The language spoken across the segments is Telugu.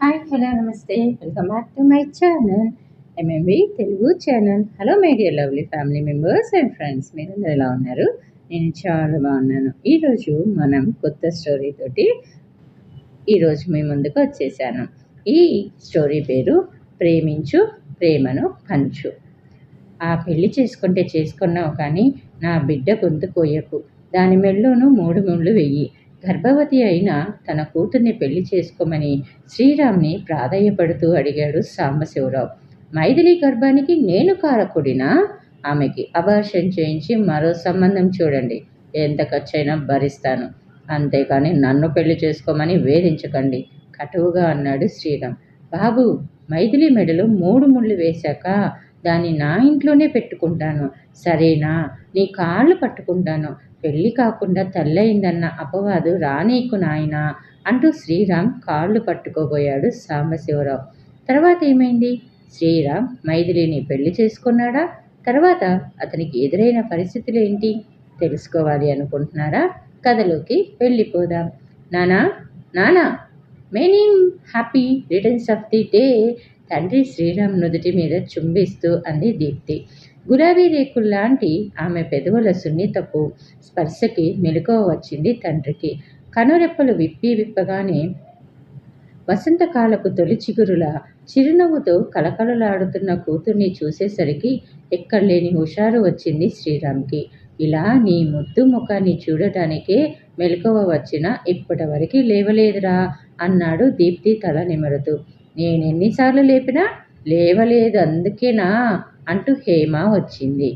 హాయ్ హలో నమస్తే welcome back to my channel MMV Telugu channel hello my dear lovely family members and friends మీరందరూ ఎలా ఉన్నారు? నేను చాలా బాగున్నాను. ఈరోజు మనం కొత్త స్టోరీ తోటి ఈరోజు మీ ముందుకు వచ్చేసాను. ఈ స్టోరీ పేరు ప్రేమించు ప్రేమను పంచు. ఆ పెళ్ళి చేసుకుంటే చేసుకున్నావు కానీ నా బిడ్డ గొంతు కోయకు. దాని మెళ్ళోనూ మూడు ముళ్ళు వెయ్యి. గర్భవతి అయిన తన కూతుర్ని పెళ్ళి చేసుకోమని శ్రీరామ్ని ప్రాధాయపడుతూ అడిగాడు సాంబశివరావు. మైథిలి గర్భానికి నేను కారకుడినా ఆమెకి అబార్షన్ చేయించి మరో సంబంధం చూడండి ఎంత ఖర్చైనా భరిస్తాను. అంతేకాని నన్ను పెళ్ళి చేసుకోమని వేధించకండి కటువుగా అన్నాడు శ్రీరామ్. బాబు మైథిలి మెడలో మూడు ముళ్ళు వేశాక దాన్ని నా ఇంట్లోనే పెట్టుకుంటాను. సరేనా? నీ కాళ్ళు పట్టుకుంటాను. పెళ్ళి కాకుండా తల్లయిందన్న అపవాదు రానీకు నాయనా అంటూ శ్రీరామ్ కాళ్ళు పట్టుకోబోయాడు సాంబశివరావు. తర్వాత ఏమైంది? శ్రీరామ్ మైథిలిని పెళ్ళి చేసుకున్నాడా? తర్వాత అతనికి ఎదురైన పరిస్థితులు ఏంటి? తెలుసుకోవాలి అనుకుంటున్నారా? కథలోకి వెళ్ళిపోదాం. నానా? నానా? Many happy returns of the day! తండ్రి శ్రీరామ్ నుదుటి మీద చుంబిస్తూ అంది దీప్తి. గులాబీ రేకుల్లాంటి ఆమె పెదవుల సున్నితపు స్పర్శకి మెలకువ వచ్చింది తండ్రికి. కనురెప్పలు విప్పి విప్పగానే వసంతకాలపు తొలి చిగురుల చిరునవ్వుతో కలకలలాడుతున్న కూతుర్ని చూసేసరికి ఎక్కడలేని హుషారు వచ్చింది శ్రీరామ్కి. ఇలా నీ ముద్దు ముఖాన్ని చూడటానికే మెలకువ వచ్చినా ఇప్పటివరకు లేవలేదురా అన్నాడు దీప్తి తల నిమరుతూ. నేనెన్నిసార్లు లేపినా లేవలేదు అందుకేనా అంటూ హేమ వచ్చింది.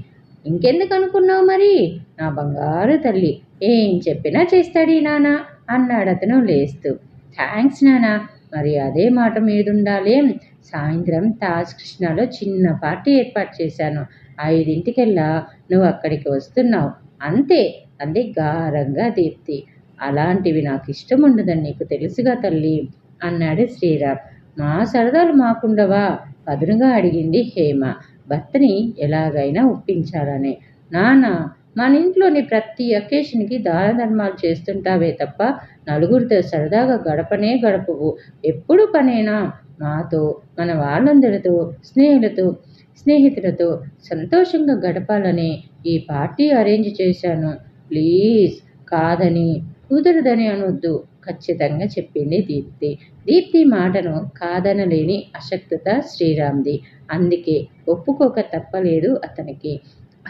ఇంకెందుకు అనుకున్నావు మరి? నా బంగారు తల్లి ఏం చెప్పినా చేస్తాడు నాన్న అన్నాడు అతను లేస్తూ. థ్యాంక్స్ నానా మరి అదే మాట మీదుండాలి. సాయంత్రం తాజ్ కృష్ణలో చిన్న పార్టీ ఏర్పాటు చేశాను. ఐదింటికెల్లా నువ్వు అక్కడికి వస్తున్నావు. అంతే అంది గారంగా దీప్తి. అలాంటివి నాకు ఇష్టం ఉండదని నీకు తెలుసుగా తల్లి అన్నాడు శ్రీరామ్. మా సరదాలు మాకుండవా? పదునుగా అడిగింది హేమ. భర్తని ఎలాగైనా ఒప్పించాలనే. నాన్న మన ఇంట్లోని ప్రతి అకేషన్కి దాన ధర్మాలు చేస్తుంటావే తప్ప నలుగురితో సరదాగా గడపనే గడపవు. ఎప్పుడు పనేనా? మాతో మన వాళ్ళందరితో స్నేహితులతో స్నేహితులతో సంతోషంగా గడపాలని ఈ పార్టీ అరేంజ్ చేశాను. ప్లీజ్ కాదని కుదరదని అనొద్దు. ఖచ్చితంగా చెప్పింది దీప్తి. దీప్తి మాటను కాదనలేని అశక్తత శ్రీరామ్ది. అందుకే ఒప్పుకోక తప్పలేదు అతనికి.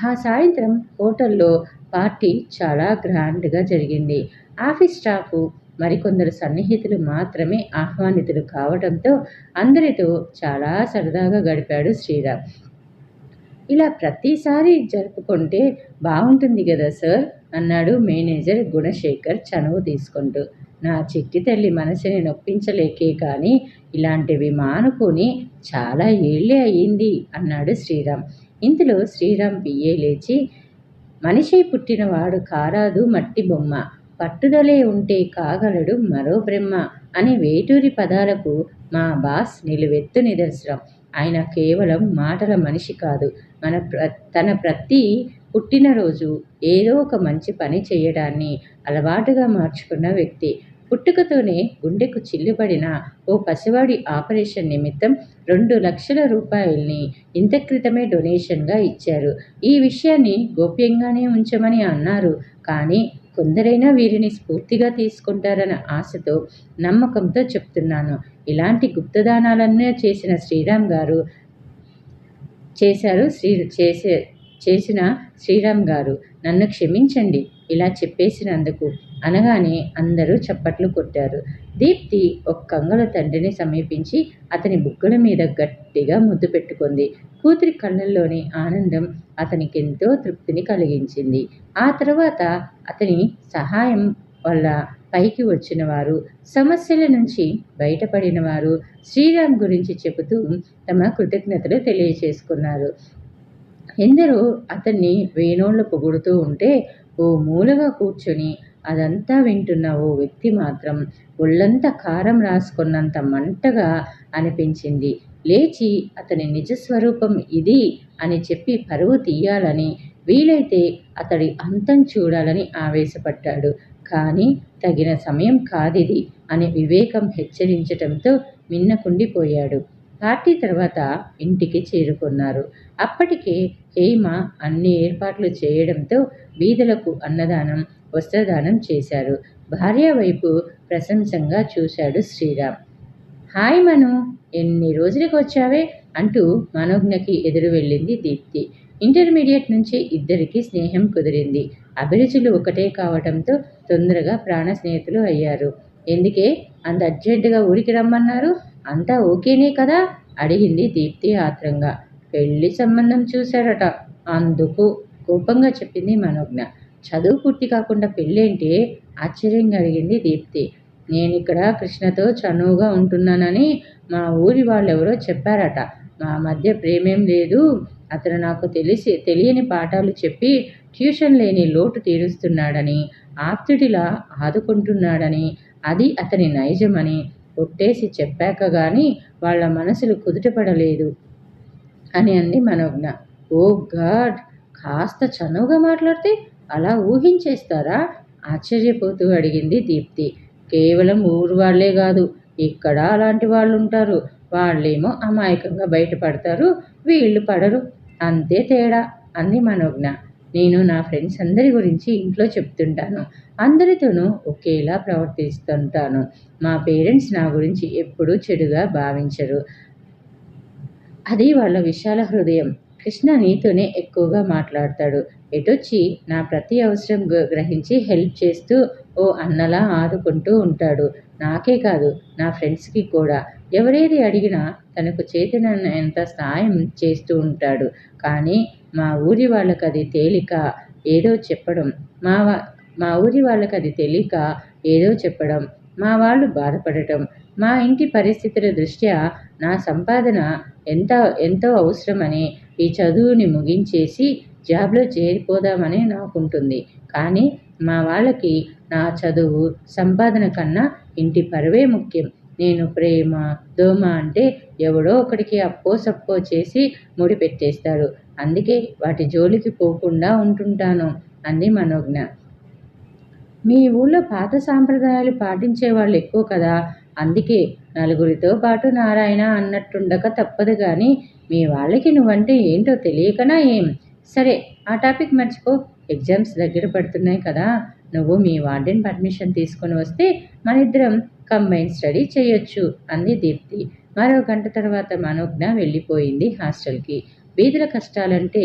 ఆ సాయంత్రం హోటల్లో పార్టీ చాలా గ్రాండ్గా జరిగింది. ఆఫీస్ స్టాఫ్ మరికొందరు సన్నిహితులు మాత్రమే ఆహ్వానితులు కావడంతో అందరితో చాలా సరదాగా గడిపాడు శ్రీరామ్. ఇలా ప్రతిసారి జరుపుకుంటే బాగుంటుంది కదా సార్? అన్నాడు మేనేజర్ గుణశేఖర్ చనువు తీసుకుంటూ. నా చిట్టి తల్లి మనసుని నొప్పించలేకే కానీ ఇలాంటివి మానుకుని చాలా ఏళ్ళే అయ్యింది అన్నాడు శ్రీరామ్. ఇంతలో శ్రీరామ్ బియ్యే లేచి మనిషి పుట్టినవాడు కారాదు మట్టి బొమ్మ పట్టుదలే ఉంటే కాగలడు మరో బ్రహ్మ అని వేటూరి పదాలకు మా బాస్ నిలువెత్తు నిదర్శనం. ఆయన కేవలం మాటల మనిషి కాదు. మన ప్ర తన ప్రతి పుట్టినరోజు ఏదో ఒక మంచి పని చేయడాన్ని అలవాటుగా మార్చుకున్న వ్యక్తి. పుట్టుకతోనే గుండెకు చిల్లుబడిన ఓ పసివాడి ఆపరేషన్ నిమిత్తం రెండు లక్షల రూపాయల్ని ఇంత క్రితమే డొనేషన్గా ఇచ్చారు. ఈ విషయాన్ని గోప్యంగానే ఉంచమని అన్నారు. కానీ కొందరైనా వీరిని స్ఫూర్తిగా తీసుకుంటారన్న ఆశతో నమ్మకంతో చెప్తున్నాను. ఇలాంటి గుప్తదానాలన్నీ చేసిన శ్రీరామ్ గారు చేశారు శ్రీ చేసే చేసిన శ్రీరామ్ గారు. నన్ను క్షమించండి. ఇలా చెప్పేసినందుకు అనగానే అందరూ చప్పట్లు కొట్టారు. దీప్తి ఒక కంగల తండ్రిని సమీపించి అతని బుగ్గల మీద గట్టిగా ముద్దు పెట్టుకుంది. కూతురి కళ్ళల్లోని ఆనందం అతనికి ఎంతో తృప్తిని కలిగించింది. ఆ తర్వాత అతని సహాయం వల్ల పైకి వచ్చిన వారు సమస్యల నుంచి బయటపడిన వారు శ్రీరామ్ గురించి చెబుతూ తమ కృతజ్ఞతలు తెలియచేసుకున్నారు. ఎందరో అతన్ని వేణోళ్ళు పొగుడుతూ ఉంటే ఓ మూలగా కూర్చుని అదంతా వింటున్న ఓ వ్యక్తి మాత్రం ఒళ్ళంతా కారం రాసుకున్నంత మంటగా అనిపించింది. లేచి అతని నిజస్వరూపం ఇది అని చెప్పి పరువు తీయాలని వీలైతే అతడి అంతం చూడాలని ఆవేశపడ్డాడు. కానీ తగిన సమయం కాదిది అని వివేకం హెచ్చరించటంతో మిన్నకుండిపోయాడు. పార్టీ తర్వాత ఇంటికి చేరుకున్నారు. అప్పటికే హేమ అన్ని ఏర్పాట్లు చేయడంతో బీదలకు అన్నదానం వస్త్రదానం చేశారు. భార్య వైపు ప్రశంసంగా చూశాడు శ్రీరామ్. హాయ్ మను ఎన్ని రోజులకు వచ్చావే? అంటూ మనోజ్ఞకి ఎదురు వెళ్ళింది దీప్తి. ఇంటర్మీడియట్ నుంచి ఇద్దరికి స్నేహం కుదిరింది. అభిరుచులు ఒకటే కావటంతో తొందరగా ప్రాణ స్నేహితులు అయ్యారు. ఎందుకే? అంత అర్జెంటుగా ఊరికి రమ్మన్నారు? అంతా ఓకేనే కదా? అడిగింది దీప్తి ఆత్రంగా. పెళ్ళి సంబంధం చూశాడట అందుకు కోపంగా చెప్పింది మనోజ్ఞ. చదువు పూర్తి కాకుండా పెళ్ళేంటి? ఆశ్చర్యంగా అడిగింది దీప్తి. నేను ఇక్కడ కృష్ణతో చనువుగా ఉంటున్నానని మా ఊరి వాళ్ళెవరో చెప్పారట. మా మధ్య ప్రేమేం లేదు. అతను నాకు తెలిసి తెలియని పాఠాలు చెప్పి ట్యూషన్ లేని లోటు తీరుస్తున్నాడని ఆప్తుడిలా ఆదుకుంటున్నాడని అది అతని నైజమని కొట్టేసి చెప్పాక గాని వాళ్ళ మనసులు కుదుటపడలేదు. అని అంది మనోజ్ఞ. ఓ గాడ్! కాస్త చనువుగా మాట్లాడితే అలా ఊహించేస్తారా? ఆశ్చర్యపోతూ అడిగింది దీప్తి. కేవలం ఊరు వాళ్ళే కాదు ఇక్కడ అలాంటి వాళ్ళు ఉంటారు వాళ్ళేమో అమాయకంగా బయటపడతారు వీళ్ళు పడరు. అంతే తేడా అంది మనోజ్ఞ. నేను నా ఫ్రెండ్స్ అందరి గురించి ఇంట్లో చెప్తుంటాను. అందరితోనూ ఒకేలా ప్రవర్తిస్తుంటాను. మా పేరెంట్స్ నా గురించి ఎప్పుడూ చెడుగా భావించరు. అది వాళ్ళ విశాల హృదయం. కృష్ణ నీతోనే ఎక్కువగా మాట్లాడతాడు. ఎటొచ్చి నా ప్రతి అవసరం గ్రహించి హెల్ప్ చేస్తూ ఓ అన్నలా ఆదుకుంటూ ఉంటాడు. నాకే కాదు నా ఫ్రెండ్స్కి కూడా. ఎవరేది అడిగినా తనకు చేతనంత సాయం చేస్తూ ఉంటాడు. కానీ మా ఊరి వాళ్ళకి అది తేలిక ఏదో చెప్పడం మా వా- మా ఊరి వాళ్ళకి అది తెలియక ఏదో చెప్పడం మా వాళ్ళు బాధపడటం మా ఇంటి పరిస్థితుల దృష్ట్యా నా సంపాదన ఎంత ఎంతో అవసరమని ఈ చదువుని ముగించేసి జాబ్లో చేరిపోదామని నాకుంటుంది. కానీ మా వాళ్ళకి నా చదువు సంపాదన కన్నా ఇంటి పరువే ముఖ్యం. నేను ప్రేమ దోమ అంటే ఎవడో ఒకడికి అప్పో సప్పో చేసి ముడి పెట్టేస్తారు. అందుకే వాటి జోలికి పోకుండా ఉంటుంటాను అంది మనోజ్ఞ. మీ ఊళ్ళో పాత సాంప్రదాయాలు పాటించే వాళ్ళు ఎక్కువ కదా అందుకే నలుగురితో పాటు నారాయణ అన్నట్టుండక తప్పదు కానీ మీ వాళ్ళకి నువ్వంటే ఏంటో తెలియకనా ఏం? సరే ఆ టాపిక్ మర్చిపో. ఎగ్జామ్స్ దగ్గర పడుతున్నాయి కదా. నువ్వు మీ వార్డెన్ పర్మిషన్ తీసుకొని వస్తే మన ఇద్దరం కంబైన్ స్టడీ చేయొచ్చు అంది దీప్తి. మరో గంట తర్వాత మనోజ్ఞ వెళ్ళిపోయింది హాస్టల్కి. బీదల కష్టాలంటే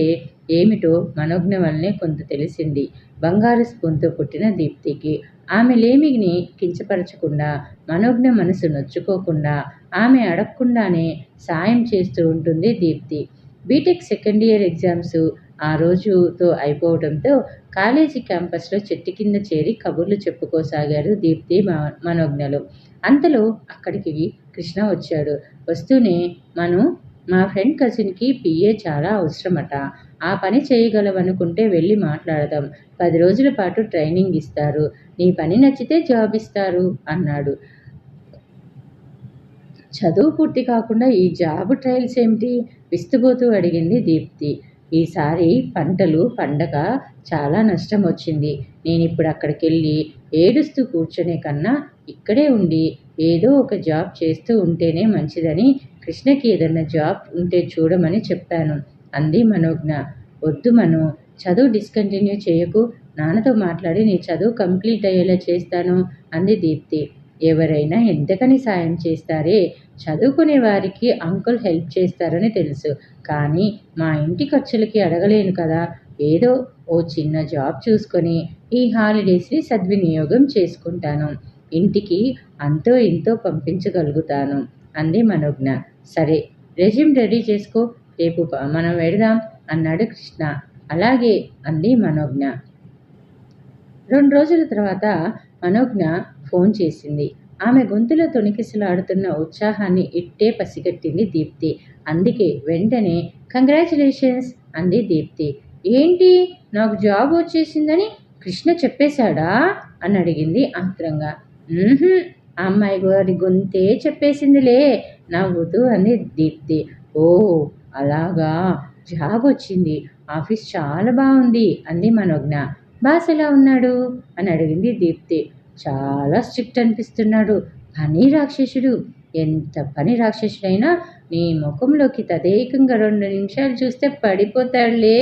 ఏమిటో మనోజ్ఞ వల్లనే కొంత తెలిసింది. బంగారు స్పూన్తో పుట్టిన దీప్తికి. ఆమె లేమిని కించపరచకుండా మనోజ్ఞ మనసు నొచ్చుకోకుండా ఆమె అడగకుండానే సాయం చేస్తూ ఉంటుంది Deepti. BTech second year exams ఆ రోజుతో అయిపోవడంతో కాలేజీ క్యాంపస్లో చెట్టు కింద చేరి కబుర్లు చెప్పుకోసాగారు దీప్తి మ- మనోజ్ఞలు. అంతలో అక్కడికి కృష్ణ వచ్చాడు. వస్తూనే మను మా ఫ్రెండ్ కజిన్కి పిఏ చాలా అవసరమట. ఆ పని చేయగలవనుకుంటే వెళ్ళి మాట్లాడదాం. పది రోజుల పాటు ట్రైనింగ్ ఇస్తారు. నీ పని నచ్చితే జాబ్ ఇస్తారు అన్నాడు. చదువు పూర్తి కాకుండా ఈ జాబ్ ట్రయల్స్ ఏమిటి? విస్తుపోతూ అడిగింది దీప్తి. ఈసారి పంటలు పండగ చాలా నష్టం వచ్చింది. నేను ఇప్పుడు అక్కడికి వెళ్ళి ఏడుస్తూ కూర్చునే కన్నా ఇక్కడే ఉండి ఏదో ఒక జాబ్ చేస్తూ ఉంటేనే మంచిదని కృష్ణకి ఏదన్నా జాబ్ ఉంటే చూడమని చెప్పాను అంది మనోజ్ఞ. వద్దు మను చదువు డిస్కంటిన్యూ చేయకు. నాన్నతో మాట్లాడి నీ చదువు కంప్లీట్ అయ్యేలా చేస్తాను అంది దీప్తి. ఎవరైనా ఎంతకని సాయం చేస్తారే? చదువుకునే వారికి అంకుల్ హెల్ప్ చేస్తారని తెలుసు. కానీ మా ఇంటి ఖర్చులకి అడగలేను కదా. ఏదో ఓ చిన్న జాబ్ చూసుకొని ఈ హాలిడేస్ని సద్వినియోగం చేసుకుంటాను. ఇంటికి అంతో ఇంతో పంపించగలుగుతాను అంది మనోజ్ఞ. సరే రెజ్యూమ్ రెడీ చేసుకో. రేపు మనం వెడదాం అన్నాడు కృష్ణ. అలాగే అంది మనోజ్ఞ. రెండు రోజుల తర్వాత మనోజ్ఞ ఫోన్ చేసింది. ఆమె గొంతులో తొణికిసలాడుతున్న ఉత్సాహాన్ని ఇట్టే పసిగట్టింది దీప్తి. అందుకే వెంటనే కంగ్రాచులేషన్స్ అంది దీప్తి. ఏంటి? నాకు జాబ్ వచ్చేసిందని కృష్ణ చెప్పేశాడా? అని అడిగింది ఆత్రంగా. ఆ అమ్మాయి గారి గొంతే చెప్పేసిందిలే నవ్వుతూ అంది దీప్తి. ఓ అలాగా? జాబ్ వచ్చింది. ఆఫీస్ చాలా బాగుంది అంది మనోజ్ఞ. బాస్ ఎలా ఉన్నాడు? అని అడిగింది దీప్తి. చాలా స్ట్రిక్ట్ అనిపిస్తున్నాడు. పని రాక్షసుడు. ఎంత పని రాక్షసుడైనా నీ ముఖంలోకి తదేకంగా రెండు నిమిషాలు చూస్తే పడిపోతాడులే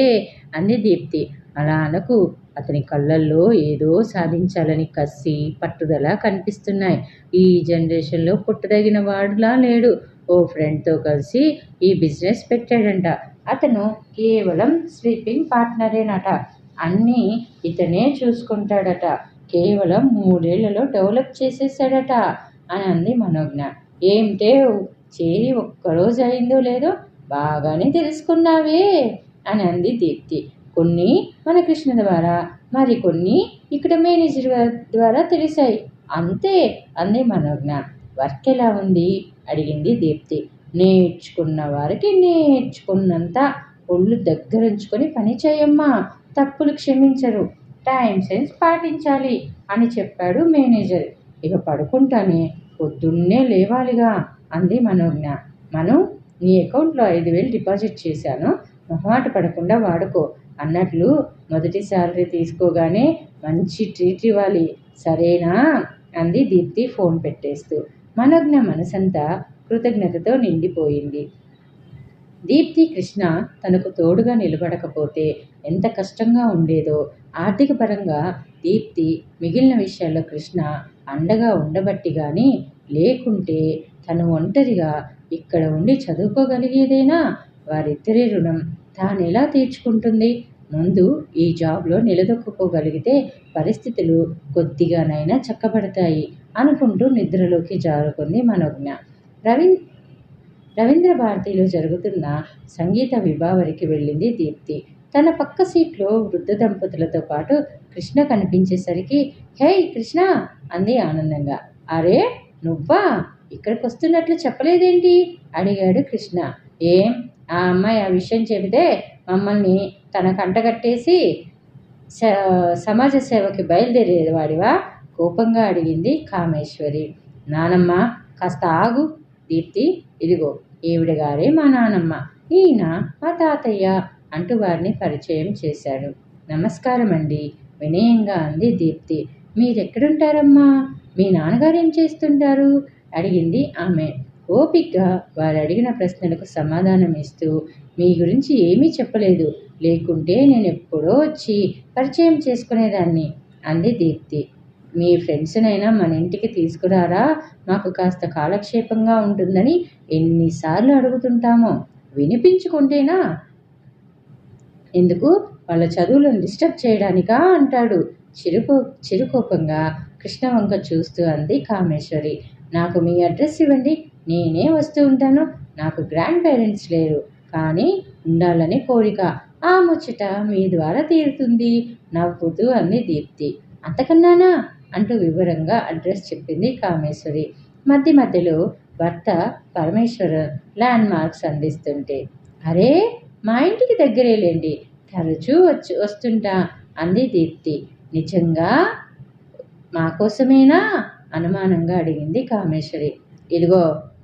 అంది దీప్తి. అలా అనకు. అతని కళ్ళల్లో ఏదో సాధించాలని కసి పట్టుదల కనిపిస్తున్నాయి. ఈ జనరేషన్లో పుట్టదగిన వాడులా లేడు. ఓ ఫ్రెండ్తో కలిసి ఈ బిజినెస్ పెట్టాడంట. అతను కేవలం స్లీపింగ్ పార్ట్నరేనట అన్నీ ఇతనే చూసుకుంటాడట. కేవలం మూడేళ్ళలో డెవలప్ చేసేసాడట అని అంది మనోజ్ఞ. ఏమిటే చేరి ఒక్కరోజు అయిందో లేదో బాగానే తెలుసుకున్నావే అని అంది దీప్తి. కొన్ని మన కృష్ణ ద్వారా మరికొన్ని ఇక్కడ మేనేజర్ ద్వారా తెలిసాయి. అంతే అంది మనోజ్ఞ. వర్క్ ఎలా ఉంది? అడిగింది దీప్తి. నేర్చుకున్న వారికి నేర్చుకున్నంత ఒళ్ళు దగ్గరుంచుకొని పని చేయమ్మా తప్పులు క్షమించరు టైం సెన్స్ పాటించాలి అని చెప్పాడు మేనేజర్. ఇక పడుకుంటానే పొద్దున్నే లేవాలిగా అంది మనోజ్ఞ. మనం నీ అకౌంట్లో ఐదు వేలు డిపాజిట్ చేశాను మొహమాట పడకుండా వాడుకో. అన్నట్లు మొదటి శాలరీ తీసుకోగానే మంచి ట్రీట్ ఇవ్వాలి సరేనా? అంది దీప్తి ఫోన్ పెట్టేస్తూ. మనోజ్ఞ మనసంతా కృతజ్ఞతతో నిండిపోయింది. దీప్తి కృష్ణ తనకు తోడుగా నిలబడకపోతే ఎంత కష్టంగా ఉండేదో ఆర్థిక పరంగా దీప్తి మిగిలిన విషయాల్లో కృష్ణ అండగా ఉండబట్టి కానీ లేకుంటే తను ఒంటరిగా ఇక్కడ ఉండి చదువుకోగలిగేదేనా? వారిద్దరి రుణం తాను ఎలా తీర్చుకుంటుంది? ముందు ఈ జాబ్లో నిలదొక్కుకోగలిగితే పరిస్థితులు కొద్దిగానైనా చక్కబడతాయి అనుకుంటూ నిద్రలోకి జారుకుంది మనోజ్ఞ. రవి రవీంద్ర భారతిలో జరుగుతున్న సంగీత విభావరికి వెళ్ళింది దీప్తి. తన పక్క సీట్లో వృద్ధ దంపతులతో పాటు కృష్ణ కనిపించేసరికి హే కృష్ణ! అంది ఆనందంగా. అరే నువ్వా? ఇక్కడికి వస్తున్నట్లు చెప్పలేదేంటి? అడిగాడు కృష్ణ. ఏం? ఆ అమ్మాయి ఆ విషయం చెబితే మమ్మల్ని తన కంటగట్టేసి సమాజ సేవకి బయలుదేరేవాడివా కోపంగా అడిగింది కామేశ్వరి. నానమ్మ కాస్త ఆగు దీప్తి ఇదిగో ఈవిడగారే మా నానమ్మ. ఈయన మా తాతయ్య అంటూ వారిని పరిచయం చేశాడు. నమస్కారం అండి వినయంగా అంది దీప్తి. మీరెక్కడుంటారమ్మా? మీ నాన్నగారు ఏం చేస్తుంటారు? అడిగింది ఆమె. ఓపిక్గా వారు అడిగిన ప్రశ్నలకు సమాధానం ఇస్తూ మీ గురించి ఏమీ చెప్పలేదు. లేకుంటే నేను ఎప్పుడో వచ్చి పరిచయం చేసుకునేదాన్ని అంది దీప్తి. మీ ఫ్రెండ్స్నైనా మన ఇంటికి తీసుకురారా? మాకు కాస్త కాలక్షేపంగా ఉంటుందని ఎన్నిసార్లు అడుగుతుంటామో. వినిపించుకుంటేనా? ఎందుకు? వాళ్ళ చదువులను డిస్టర్బ్ చేయడానికా? అంటాడు. చిరుకో చిరుకోపంగా కృష్ణవంక చూస్తూ అంది కామేశ్వరి. నాకు మీ అడ్రస్ ఇవ్వండి. నేనే వస్తూ ఉంటాను. నాకు గ్రాండ్ పేరెంట్స్ లేరు. కానీ ఉండాలని కోరిక. ఆ ముచ్చట మీ ద్వారా తీరుతుంది. నవ్వుతూ అంది దీప్తి. అంతకన్నానా? అంటూ వివరంగా అడ్రస్ చెప్పింది కామేశ్వరి. మధ్య మధ్యలో భర్త పరమేశ్వర ల్యాండ్ మార్క్స్ అందిస్తుంటే అరే మా ఇంటికి దగ్గరేలేండి తరచూ వచ్చి వస్తుంటా అంది దీప్తి. నిజంగా? మా కోసమేనా? అనుమానంగా అడిగింది కామేశ్వరి. ఇదిగో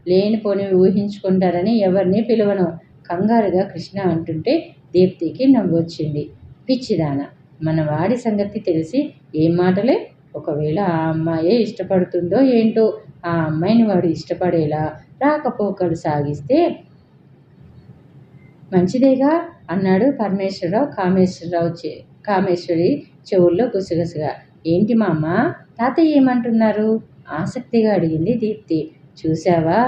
లేనిపోని ఊహించుకుంటారని ఎవరిని పిలవను. కంగారుగా కృష్ణ అంటుంటే దీప్తికి నవ్వొచ్చింది పిచ్చిదాన మన వాడి సంగతి తెలిసి ఏం మాటలే? ఒకవేళ ఆ అమ్మాయే ఇష్టపడుతుందో ఏంటో? ఆ అమ్మాయిని వాడు ఇష్టపడేలా? రాకపోకలు సాగిస్తే? మంచిదేగా? అన్నాడు పరమేశ్వరరావు కామేశ్వరరావు చె కామేశ్వరి చెవుల్లో గుసగుసగా. ఏంటి మామ? తాతయ్య ఏమంటున్నారు? ఆసక్తిగా అడిగింది దీప్తి. చూసావా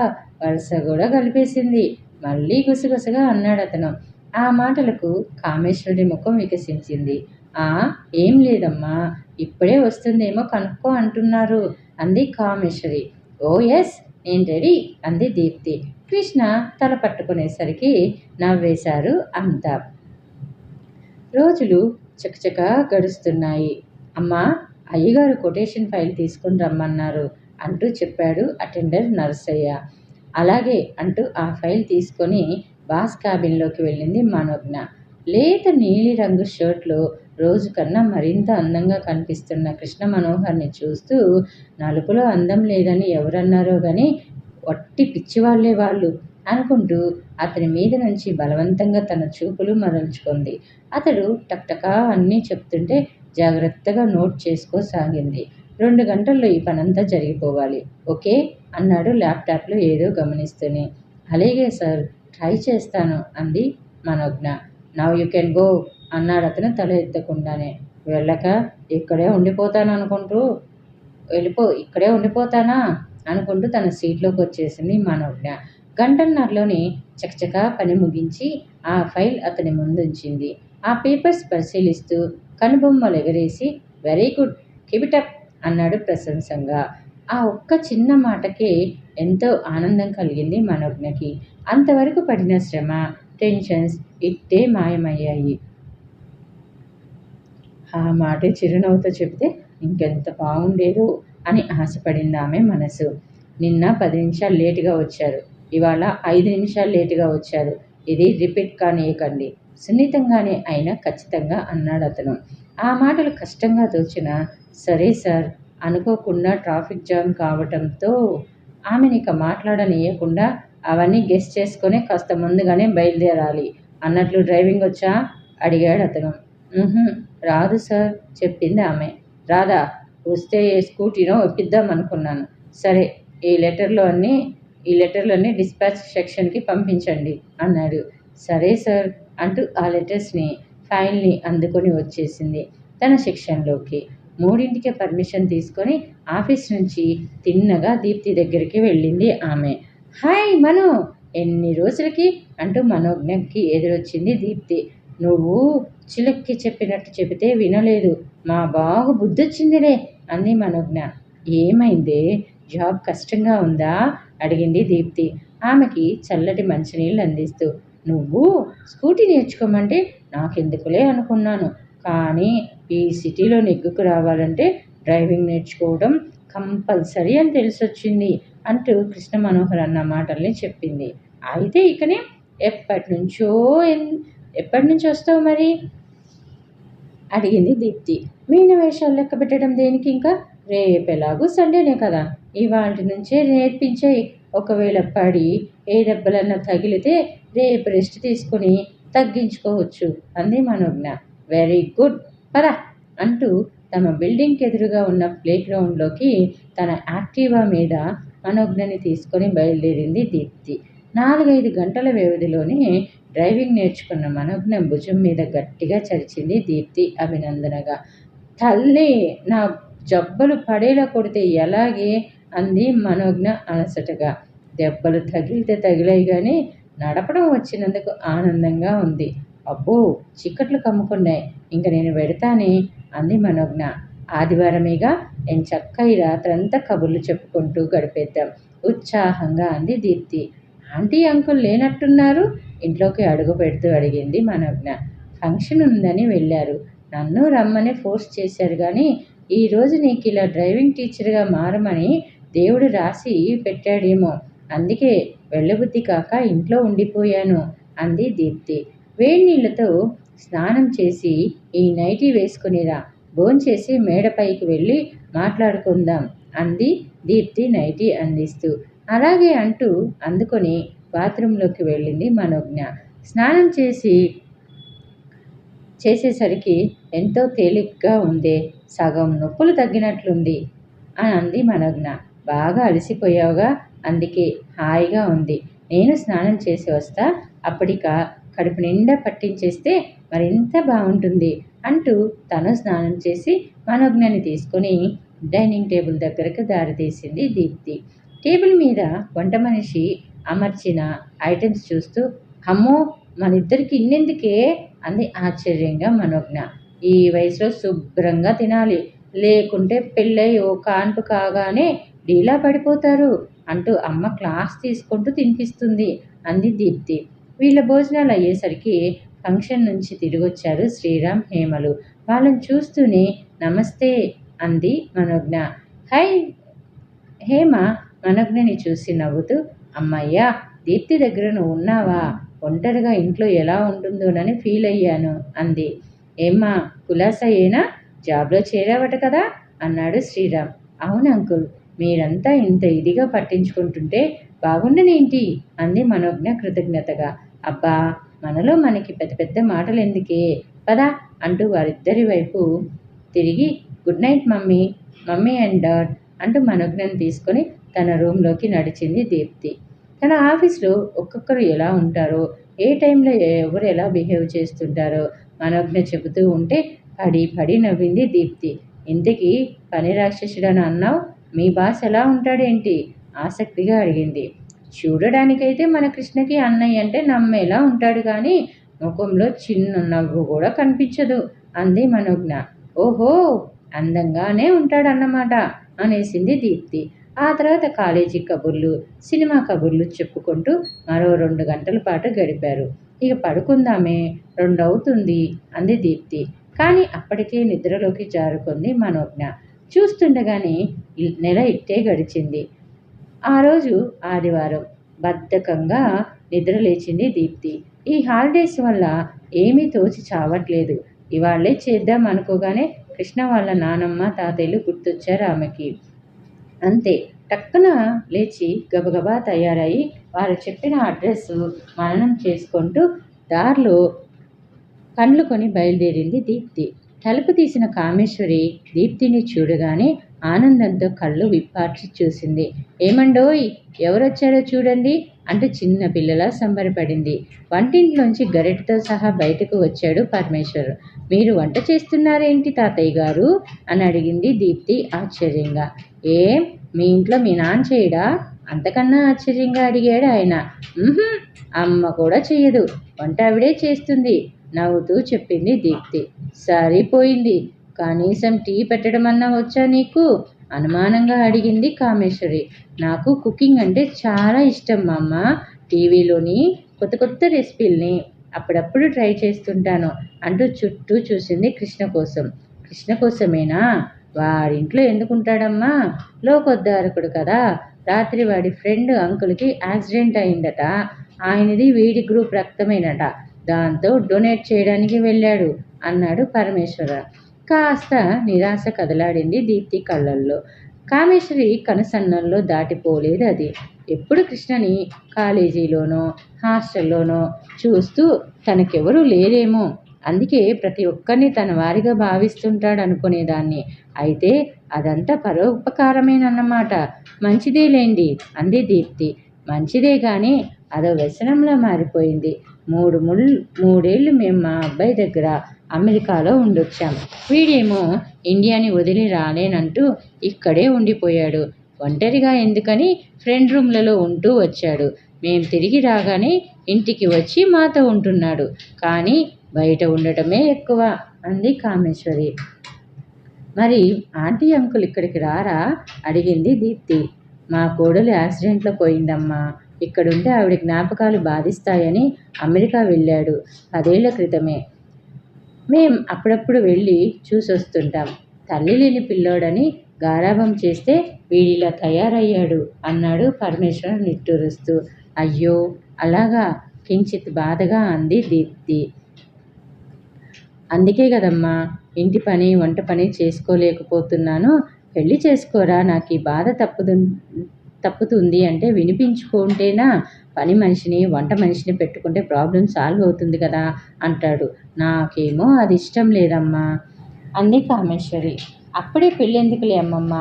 వలస కూడా కలిపేసింది. మళ్ళీ గుసగుసగా అన్నాడు అతను. ఆ మాటలకు కామేశ్వరుడి ముఖం వికసించింది. ఆ ఏం లేదమ్మా ఇప్పుడే వస్తుందేమో కనుక్కో అంటున్నారు అంది కామేశ్వరి. ఓ ఎస్ నేను రెడీ అంది దీప్తి. కృష్ణ తల పట్టుకునేసరికి నవ్వేశారు అంతా రోజులు చకచక గడుస్తున్నాయి. అమ్మా అయ్యగారు కొటేషన్ ఫైల్ తీసుకుని రమ్మన్నారు. అంటూ చెప్పాడు అటెండర్ నరసయ్య. అలాగే అంటూ ఆ ఫైల్ తీసుకొని బాస్ క్యాబిన్లోకి వెళ్ళింది మనోజ్ఞ. లేత నీలిరంగు షర్ట్లో రోజు కన్నా మరింత అందంగా కనిపిస్తున్న కృష్ణ మనోహర్ని చూస్తూ నలుపులో అందం లేదని ఎవరన్నారో కానీ వట్టి పిచ్చివాళ్ళే వాళ్ళు అనుకుంటూ అతని మీద నుంచి బలవంతంగా తన చూపులు మరల్చుకుంది. అతడు టక్టకా అన్నీ చెప్తుంటే జాగ్రత్తగా నోట్ చేసుకోసాగింది. రెండు గంటల్లో ఈ పనంతా జరిగిపోవాలి ఓకే? అన్నాడు ల్యాప్టాప్లో ఏదో గమనిస్తూనే. అలాగే సార్ ట్రై చేస్తాను అంది Manogna. Now you can go అన్నాడు అతను తల ఎత్తకుండానే. వెళ్ళక ఇక్కడే ఉండిపోతాను అనుకుంటూ వెళ్ళిపో ఇక్కడే ఉండిపోతానా? అనుకుంటూ తన సీట్లోకి వచ్చేసింది మనోజ్ఞ. గంటన్నరలోని చకచకా పని ముగించి ఆ ఫైల్ అతని ముందుంచింది. ఆ పేపర్స్ పరిశీలిస్తూ కనుబొమ్మలు ఎగరేసి వెరీ గుడ్ కిబిటప్ అన్నాడు ప్రశంసంగా. ఆ ఒక్క చిన్న మాటకే ఎంతో ఆనందం కలిగింది మనోజ్ఞకి. అంతవరకు పడిన శ్రమ టెన్షన్స్ ఇట్టే మాయమయ్యాయి. ఆ మాట చిరునవ్వుతో చెబితే ఇంకెంత బాగుండేదో అని ఆశపడింది ఆమె మనసు. నిన్న పది నిమిషాలు లేటుగా వచ్చారు. ఇవాళ ఐదు నిమిషాలు లేటుగా వచ్చారు. ఇది రిపీట్ కానీయకండి. సున్నితంగానే అయినా ఖచ్చితంగా అన్నాడు అతను ఆ మాటలు కష్టంగా తోచిన సరే సార్ అనుకోకుండా ట్రాఫిక్ జామ్ కావటంతో ఆమెను ఇక మాట్లాడనీయకుండా అవన్నీ గెస్ చేసుకొని కాస్త ముందుగానే బయలుదేరాలి అన్నట్లు డ్రైవింగ్ వచ్చా? అడిగాడు అతను. రాదు సార్ చెప్పింది ఆమె. రాదా వస్తే ఏ స్కూటీనో ఒప్పిద్దాం అనుకున్నాను. సరే ఈ లెటర్లో అన్నీ ఈ లెటర్లన్నీ డిస్పాచ్ సెక్షన్కి పంపించండి అన్నాడు. సరే సార్ అంటూ ఆ లెటర్స్ని ఫైల్ని అందుకొని వచ్చేసింది తన సెక్షన్లోకి మూడింటికి పర్మిషన్ తీసుకొని ఆఫీస్ నుంచి తిన్నగా దీప్తి దగ్గరికి వెళ్ళింది ఆమె. హాయ్ మను! ఎన్ని రోజులకి? అంటూ మనోజ్ఞకి ఎదురొచ్చింది దీప్తి. నువ్వు చిలక్కి చెప్పినట్టు చెబితే వినలేదు. మా బాగు బుద్ధొచ్చిందిలే! అంది మనోజ్ఞ. ఏమైంది? జాబ్ కష్టంగా ఉందా? అడిగింది దీప్తి. ఆమెకి చల్లటి మంచినీళ్ళు అందిస్తూ. నువ్వు స్కూటీ నేర్చుకోమంటే నాకెందుకులే అనుకున్నాను. కానీ ఈ సిటీలో నెగ్గుకు రావాలంటే డ్రైవింగ్ నేర్చుకోవడం కంపల్సరీ అని తెలిసొచ్చింది అంటూ కృష్ణ మనోహర్ అన్న మాటల్ని చెప్పింది. అయితే ఇకనే ఎప్పటి నుంచో ఎన్- ఎప్పటి నుంచి వస్తావు మరి? అడిగింది దీప్తి. మీన వేషాలు లెక్క పెట్టడం దేనికి ఇంకా? రేపెలాగూ సండేనే కదా. ఇవాంటి నుంచే నేర్పించే ఒకవేళ పడి ఏ దెబ్బలన్నా తగిలితే రేపు రెస్ట్ తీసుకొని తగ్గించుకోవచ్చు అంది మనోజ్ఞ. వెరీ గుడ్ పద అంటూ తమ బిల్డింగ్కి ఎదురుగా ఉన్న ప్లే గ్రౌండ్లోకి తన యాక్టివా మీద మనోజ్ఞని తీసుకొని బయలుదేరింది దీప్తి. నాలుగైదు గంటల వ్యవధిలోనే డ్రైవింగ్ నేర్చుకున్న మనోజ్ఞ భుజం మీద గట్టిగా చరిచింది దీప్తి అభినందనగా. తల్లి నా జబ్బలు పడేలా కొడితే ఎలాగే? అంది మనోజ్ఞ అలసటగా. దెబ్బలు తగిలితే తగిలాయి కానీ నడపడం వచ్చినందుకు ఆనందంగా ఉంది. అబ్బో! చిక్కట్లు కమ్ముకున్నాయి. ఇంక నేను పెడతానే అంది మనోజ్ఞ. ఆదివారమేగా? నేను చక్క ఈ రాత్రంతా కబుర్లు చెప్పుకుంటూ గడిపేద్దాం. ఉత్సాహంగా అంది దీప్తి. Aunty uncle లేనట్టున్నారు? ఇంట్లోకి అడుగు పెడుతూ అడిగింది మనోజ్ఞ. ఫంక్షన్ ఉందని వెళ్ళారు. నన్ను రమ్మని ఫోర్స్ చేశారు కానీ ఈరోజు నీకు ఇలా డ్రైవింగ్ టీచర్గా మారమని దేవుడు రాసి పెట్టాడేమో. అందుకే వెళ్ళబుద్ధి కాక ఇంట్లో ఉండిపోయాను అంది దీప్తి. వేడి నీళ్ళతో స్నానం చేసి ఈ నైటీ వేసుకునిరా భోంచేసి మేడపైకి వెళ్ళి మాట్లాడుకుందాం అంది దీప్తి నైటీ అందిస్తూ. అలాగే అంటూ అందుకొని బాత్రూంలోకి వెళ్ళింది మనోజ్ఞ. స్నానం చేసి చేసేసరికి ఎంతో తేలిగ్గా ఉందే సగం నొప్పులు తగ్గినట్లుంది అని అంది మనోజ్ఞ. బాగా అలసిపోయావుగా అందుకే హాయిగా ఉంది. నేను స్నానం చేసి వస్తా అప్పటిక కడుపు నిండా పట్టించేస్తే మరింత బాగుంటుంది అంటూ తను స్నానం చేసి మనోజ్ఞని తీసుకొని డైనింగ్ టేబుల్ దగ్గరకు దారితీసింది దీప్తి. టేబుల్ మీద వంట మనిషి అమర్చిన ఐటమ్స్ చూస్తూ అమ్మో మన ఇద్దరికి ఇన్నెందుకే? అంది ఆశ్చర్యంగా మనోజ్ఞ. ఈ వయసులో శుభ్రంగా తినాలి. లేకుంటే పెళ్ళై ఓ కాన్పు కాగానే డీలా పడిపోతారు. అంటూ అమ్మ క్లాస్ తీసుకుంటూ తినిపిస్తుంది అంది దీప్తి. వీళ్ళ భోజనాలు అయ్యేసరికి ఫంక్షన్ నుంచి తిరిగొచ్చారు శ్రీరామ్ హేమలు. వాళ్ళని చూస్తూనే నమస్తే అంది మనోజ్ఞ. హై హేమ మనోజ్ఞని చూసి నవ్వుతూ అమ్మయ్యా దీప్తి దగ్గర నువ్వు ఉన్నావా? ఒంటరిగా ఇంట్లో ఎలా ఉంటుందోనని ఫీల్ అయ్యాను అంది. ఏమ్మా కులాసయ్యేనా? జాబ్లో చేరావట కదా? అన్నాడు శ్రీరామ్. అవును అంకుల్ మీరంతా ఇంత ఇదిగా పట్టించుకుంటుంటే బాగుండనేంటి అంది మనోజ్ఞ కృతజ్ఞతగా. అబ్బా మనలో మనకి పెద్ద పెద్ద మాటలు ఎందుకే పదా అంటూ వారిద్దరి వైపు తిరిగి good night mummy mummy and dad అంటూ మనోజ్ఞను తీసుకొని తన రూమ్లోకి నడిచింది దీప్తి. తన ఆఫీస్లో ఒక్కొక్కరు ఎలా ఉంటారో ఏ టైంలో ఎవరు ఎలా బిహేవ్ చేస్తుంటారో మనోజ్ఞ చెబుతూ ఉంటే పడి పడి నవ్వింది దీప్తి. ఇంతకీ పని రాక్షసుడని అన్నావు? మీ బాస్ ఎలా ఉంటాడేంటి? ఆసక్తిగా అడిగింది. చూడడానికైతే మన కృష్ణకి అన్నయ్య అంటే నమ్మేలా ఉంటాడు కానీ ముఖంలో చిన్న నవ్వు కూడా కనిపించదు అంది మనోజ్ఞ. ఓహో అందంగానే ఉంటాడన్నమాట అనేసింది దీప్తి. ఆ తర్వాత కాలేజీ కబుర్లు సినిమా కబుర్లు చెప్పుకుంటూ మరో రెండు గంటల పాటు గడిపారు. ఇక పడుకుందామే రెండవుతుంది అంది దీప్తి. కానీ అప్పటికే నిద్రలోకి జారుకుంది మనోజ్ఞ. చూస్తుండగానే నెల ఇట్టే గడిచింది. ఆ రోజు ఆదివారం బద్ధకంగా నిద్ర లేచింది దీప్తి. ఈ హాలిడేస్ వల్ల ఏమీ తోచి చావట్లేదు. ఇవాళ్ళే చేద్దాం అనుకోగానే కృష్ణ వాళ్ళ నానమ్మ తాతయ్యలు గుర్తొచ్చారు ఆమెకి. అంతే టక్కున లేచి గబగబా తయారయ్యి వారు చెప్పిన అడ్రస్ మననం చేసుకుంటూ దారిలో కండ్లు కొని బయలుదేరింది దీప్తి. తలుపు తీసిన కామేశ్వరి దీప్తిని చూడగానే ఆనందంతో కళ్ళు విప్పార్చి చూసింది. ఏమండోయ్ ఎవరొచ్చారో చూడండి అంటూ చిన్న పిల్లలా సంబరపడింది. వంటింట్లోంచి గరిటతో సహా బయటకు వచ్చాడు పరమేశ్వర్. మీరు వంట చేస్తున్నారేంటి తాతయ్య గారు? అని అడిగింది దీప్తి ఆశ్చర్యంగా. ఏం? మీ ఇంట్లో మీ నాన్న చేయడా? అంతకన్నా ఆశ్చర్యంగా అడిగాడు ఆయన. అమ్మ కూడా చేయదు వంట ఆవిడే చేస్తుంది నవ్వుతూ చెప్పింది దీప్తి. సరిపోయింది. కనీసం టీ పెట్టడం అన్నా వచ్చా నీకు? అనుమానంగా అడిగింది కామేశ్వరి. నాకు కుకింగ్ అంటే చాలా ఇష్టం మా అమ్మ టీవీలోని కొత్త కొత్త రెసిపీల్ని అప్పుడప్పుడు ట్రై చేస్తుంటాను అంటూ చుట్టూ చూసింది కృష్ణ కోసం కృష్ణ కోసమేనా వాడింట్లో ఎందుకుంటాడమ్మా? లోకొద్దారకుడు కదా. రాత్రి వాడి ఫ్రెండ్ అంకుల్కి యాక్సిడెంట్ అయిందట. ఆయనది వీడి గ్రూప్ రక్తమేనట. దాంతో డొనేట్ చేయడానికి వెళ్ళాడు అన్నాడు పరమేశ్వర. కాస్త నిరాశ కదలాడింది దీప్తి కళ్ళల్లో. కామేశ్వరి కనుసన్నల్లో దాటిపోలేదు అది. ఎప్పుడు కృష్ణని కాలేజీలోనో హాస్టల్లోనో చూస్తూ తనకెవరూ లేరేమో. అందుకే ప్రతి ఒక్కరిని తన వారిగా భావిస్తుంటాడు అనుకునేదాన్ని అయితే అదంతా పరోపకారమేనన్నమాట. మంచిదే లేండి అంది దీప్తి. మంచిదే కానీ అదో వ్యసనంలా మారిపోయింది. మూడు ముళ్ళు మూడేళ్ళు మేము మా అబ్బాయి దగ్గర అమెరికాలో ఉండొచ్చాం. వీడేమో ఇండియాని వదిలి రాలేనంటూ ఇక్కడే ఉండిపోయాడు. ఒంటరిగా ఎందుకని ఫ్రెండ్ రూమ్లలో ఉంటూ వచ్చాడు. మేం తిరిగి రాగానే ఇంటికి వచ్చి మాతో ఉంటున్నాడు. కానీ బయట ఉండటమే ఎక్కువ అంది కామేశ్వరి. మరి ఆంటీ అంకుల్ ఇక్కడికి రారా? అడిగింది దీప్తి. మా కోడలు యాక్సిడెంట్లో పోయిందమ్మా. ఇక్కడుంటే ఆవిడ జ్ఞాపకాలు బాధిస్తాయని అమెరికా వెళ్ళాడు. పదేళ్ళ క్రితమే. మేం అప్పుడప్పుడు వెళ్ళి చూసొస్తుంటాం. తల్లి లేని పిల్లోడని గారాభం చేస్తే వీడిలా తయారయ్యాడు అన్నాడు పరమేశ్వరం నిట్టూరుస్తూ. అయ్యో అలాగా? కించిత్ బాధగా అంది దీప్తి. అందుకే కదమ్మా ఇంటి పని వంట పని చేసుకోలేకపోతున్నాను. పెళ్ళి చేసుకోరా నాకు ఈ బాధ తప్పుదు తప్పుతుంది అంటే వినిపించుకుంటేనా? పని మనిషిని వంట మనిషిని పెట్టుకుంటే ప్రాబ్లం సాల్వ్ అవుతుంది కదా అంటాడు. నాకేమో అది ఇష్టం లేదమ్మా. అంది కామేశ్వరి. అప్పుడే పెళ్ళెందుకులే అమ్మమ్మ?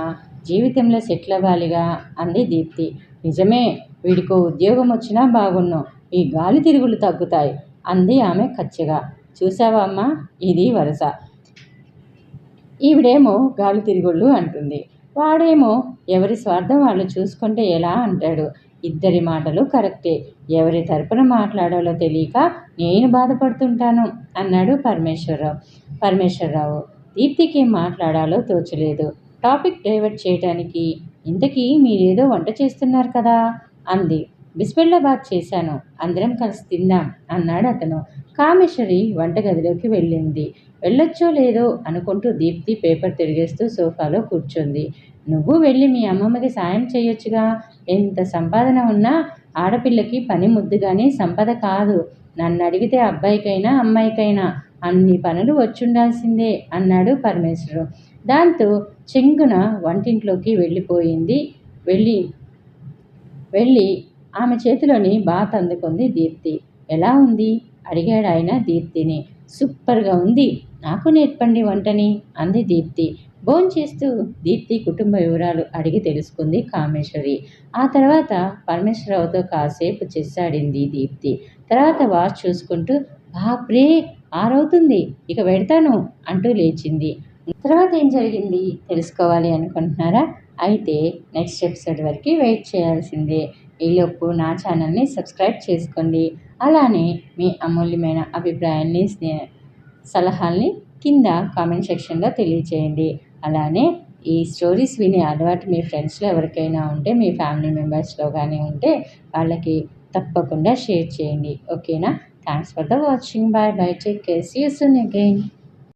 జీవితంలో సెటిల్ అవ్వాలిగా? అంది దీప్తి. నిజమే వీడికో ఉద్యోగం వచ్చినా బాగున్నాం. ఈ గాలి తిరుగులు తగ్గుతాయి. అంది ఆమె కచ్చిగా. చూసావా అమ్మా? ఇది వరస. ఈవిడేమో గాలి తిరుగుళ్ళు అంటుంది. వాడేమో ఎవరి స్వార్థం వాళ్ళు చూసుకుంటే ఎలా అంటాడు. ఇద్దరి మాటలు కరెక్టే. ఎవరి తరపున మాట్లాడాలో తెలియక నేను బాధపడుతుంటాను అన్నాడు పరమేశ్వరరావు. పరమేశ్వరరావు దీప్తికి మాట్లాడాలో తోచలేదు. టాపిక్ డైవర్ట్ చేయడానికి ఇంతకీ మీరేదో వంట చేస్తున్నారు కదా? అంది. బిస్బెల్లాబాద్ చేశాను. అందరం కలిసి తిందాం అన్నాడు అతను. కామేశ్వరి వంటగదిలోకి వెళ్ళింది. వెళ్ళొచ్చో లేదో అనుకుంటూ దీప్తి పేపర్ తిరిగేస్తూ సోఫాలో కూర్చుంది. నువ్వు వెళ్ళి మీ అమ్మమ్మకి సాయం చేయొచ్చుగా. ఎంత సంపాదన ఉన్నా ఆడపిల్లకి పని ముద్దుగానే సంపద కాదు. నన్ను అడిగితే అబ్బాయికైనా అమ్మాయికైనా అన్ని పనులు వచ్చుండాల్సిందే అన్నాడు పరమేశ్వరు. దాంతో చెంగున వంటింట్లోకి వెళ్ళిపోయింది. వెళ్ళి వెళ్ళి ఆమె చేతిలోని బాత్ అందుకుంది దీప్తి. ఎలా ఉంది? అడిగాడు ఆయన దీప్తిని. సూపర్గా ఉంది. నాకు నేర్పండి వంటని అంది దీప్తి. భోంచేస్తూ దీప్తి కుటుంబ వివరాలు అడిగి తెలుసుకుంది కామేశ్వరి. ఆ తర్వాత పరమేశ్వరరావుతో కాసేపు చెస్సాడింది దీప్తి. తర్వాత వాచ్ చూసుకుంటూ బాప్రే ఆరవుతుంది ఇక పెడతాను అంటూ లేచింది. తర్వాత ఏం జరిగింది? తెలుసుకోవాలి అనుకుంటున్నారా? అయితే నెక్స్ట్ ఎపిసోడ్ వరకు వెయిట్ చేయాల్సిందే. ఈలోపు నా ఛానల్ని సబ్స్క్రైబ్ చేసుకోండి. అలానే మీ అమూల్యమైన అభిప్రాయాన్ని సలహాల్ని కింద కామెంట్ సెక్షన్లో తెలియచేయండి. అలానే ఈ స్టోరీస్ వినే అలవాటు మీ ఫ్రెండ్స్లో ఎవరికైనా ఉంటే మీ ఫ్యామిలీ మెంబర్స్లో కానీ ఉంటే వాళ్ళకి తప్పకుండా షేర్ చేయండి. ఓకేనా? Thanks for the watching. Bye bye take care. See you soon again.